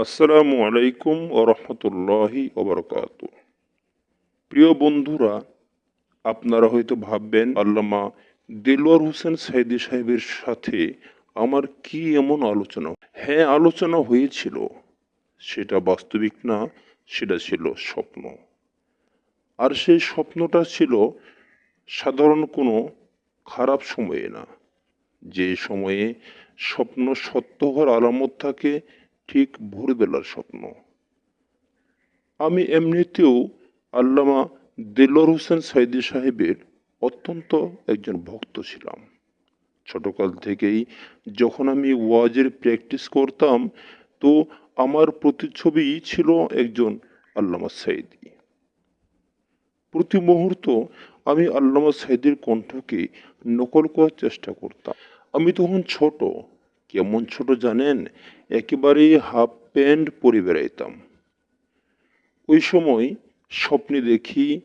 আসসালামু আলাইকুম ও রহমতুল্লাহি ওবরকাত প্রিয় বন্ধুরা, আপনারা হয়তো ভাববেন, আল্লামা দেলোয়ার হোসেন সাইদি সাহেবের সাথে আমার কি এমন আলোচনা? হ্যাঁ আলোচনা হয়েছিল। সেটা বাস্তবিক না, সেটা ছিল স্বপ্ন। আর সেই স্বপ্নটা ছিল সাধারণ কোনো খারাপ সময়ে না। যে সময়ে স্বপ্ন সত্য হওয়ার আলামত থাকে ঠিক ভোরবেলার স্বপ্ন। আমি এমনিতেও আল্লামা দেলোয়ার হোসেন সাইদি সাহেবের অত্যন্ত একজন ভক্ত ছিলাম। ছোটকাল থেকেই যখন আমি ওয়াজের প্র্যাকটিস করতাম, তো আমার প্রতিচ্ছবি ছিল একজন আল্লামা সাইদি। প্রতি মুহূর্ত আমি আল্লামা সাইদির কণ্ঠকে নকল করার চেষ্টা করতাম। আমি তখন ছোট কেমন ছোট জানেন? একেবারে হাফ প্যান্ট পরে বেড়াইতাম। ওই সময় স্বপ্নে দেখি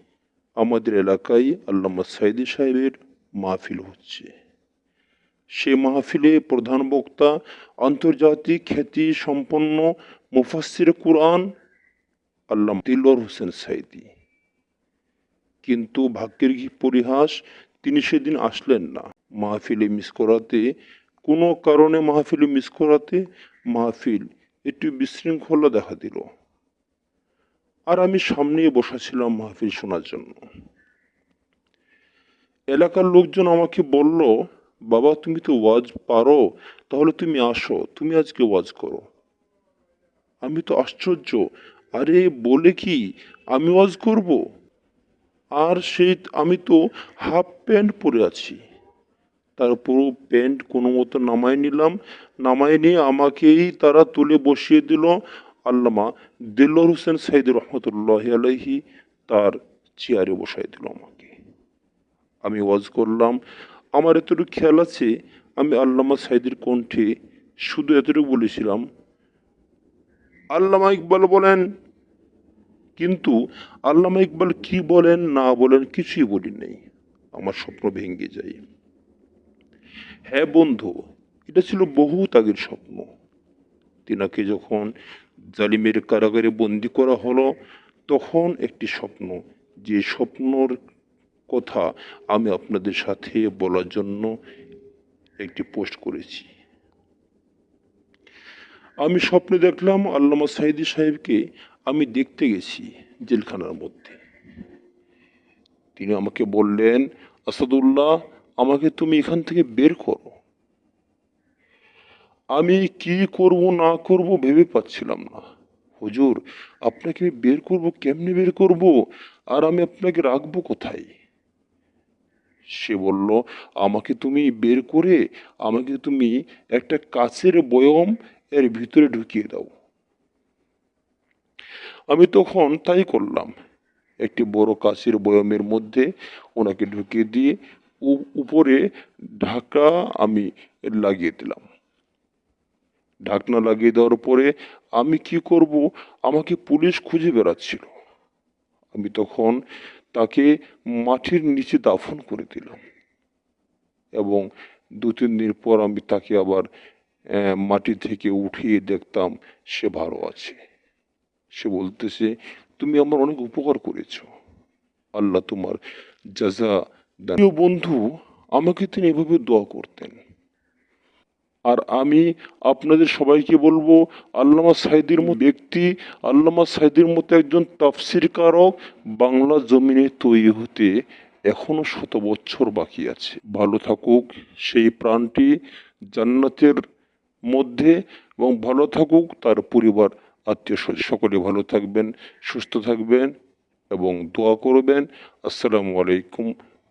আমাদের এলাকায় আল্লামা সাইদি সাহেবের মাহফিল হচ্ছে। সে মাহফিলে প্রধান বক্তা, আন্তর্জাতিক খ্যাতি সম্পন্ন মুফাসির কুরআন আল্লাহ দিলর হোসেন সাইদি। কিন্তু ভাগ্যের পরিহাস, তিনি সেদিন আসলেন না। মাহফিলে মিস করাতে কোনো কারণে মাহফিলে মিস করাতে মাহফিল একটু বিশৃঙ্খলা দেখা দিল। আর আমি সামনেই বসাছিলাম মাহফিল শোনার জন্য। এলাকার লোকজন আমাকে বলল, বাবা, তুমি তো ওয়াজ পারো, তাহলে তুমি আসো, তুমি আজকে ওয়াজ করো। আমি তো আশ্চর্য, আরে, বলে কি আমি ওয়াজ করব? আর সেই, আমি তো হাফ প্যান্ট পরে আছি। তার পুরো প্যান্ট কোনো মতো নামায় নিলাম। নামায় নিয়ে আমাকেই তারা তুলে বসিয়ে দিল আল্লামা দিল্লর হোসেন সাইদ রহমতুল্লাহ আলহি তার চেয়ারে বসাই দিল আমাকে। আমি ওয়াজ করলাম, আমার এতটুকু খেয়াল আছে, আমি আল্লামা সাইদের কণ্ঠে শুধু এতটুকু বলেছিলাম। আল্লামা ইকবাল বলেন, কিন্তু আল্লামা ইকবাল কি বলেন না বলেন কিছুই বলি নেই। আমার স্বপ্ন ভেঙে যায়। হ্যাঁ বন্ধু, এটা ছিল বহুত আগের স্বপ্ন। তিনাকে যখন জালিমের কারাগারে বন্দি করা হলো, তখন একটি স্বপ্ন, যে স্বপ্নর কথা আমি আপনাদের সাথে বলার জন্য একটি পোস্ট করেছি। আমি স্বপ্নে দেখলাম আল্লামা সাইদি সাহেবকে আমি দেখতে গেছি জেলখানার মধ্যে। তিনি আমাকে বললেন, আসাদুল্লাহ আমাকে তুমি এখান থেকে বের করো। আমি কি করব, না করব ভেবে পাচ্ছিলাম না। হুজুর, আপনাকে বের করব, কেমনে বের করব? আর আমি আপনাকে রাখব কোথায়? সে বলল, আমাকে তুমি বের করে, আমাকে তুমি একটা কাছের বয়ম এর ভিতরে ঢুকিয়ে দাও। আমি তখন তাই করলাম। একটি বড় কাছের বয়মের মধ্যে ওনাকে ঢুকিয়ে দিয়ে উপরে ঢাকা আমি লাগিয়ে দিলাম। ঢাকনা লাগিয়ে দেওয়ার পরে আমি কি করব? আমাকে পুলিশ খুঁজে বেড়াচ্ছিল। আমি তখন তাকে মাটির নিচে দাফন করে দিলাম এবং দু, তিন দিন পর আমি তাকে আবার মাটি থেকে উঠিয়ে দেখতাম সে ভালো আছে। সে বলতেছে, তুমি আমার অনেক উপকার করেছ। আল্লাহ তোমার যাজা প্রিয় বন্ধু, আমাকে তিনি এভাবে দোয়া করতেন। আর আমি আপনাদের সবাইকে বলব, আল্লামা সাইদির মতো ব্যক্তি, আল্লামা সাইদির মতো একজন তাফসির কারক বাংলা জমিনে তৈরি হতে এখনও শত বছর বাকি আছে। ভালো থাকুক, সেই প্রাণটি জান্নাতের মধ্যে এবং ভালো থাকুক, তার পরিবার, আত্মীয় স্বজন। সকলে ভালো থাকবেন, সুস্থ থাকবেন এবং দোয়া করবেন। আসসালামু আলাইকুম।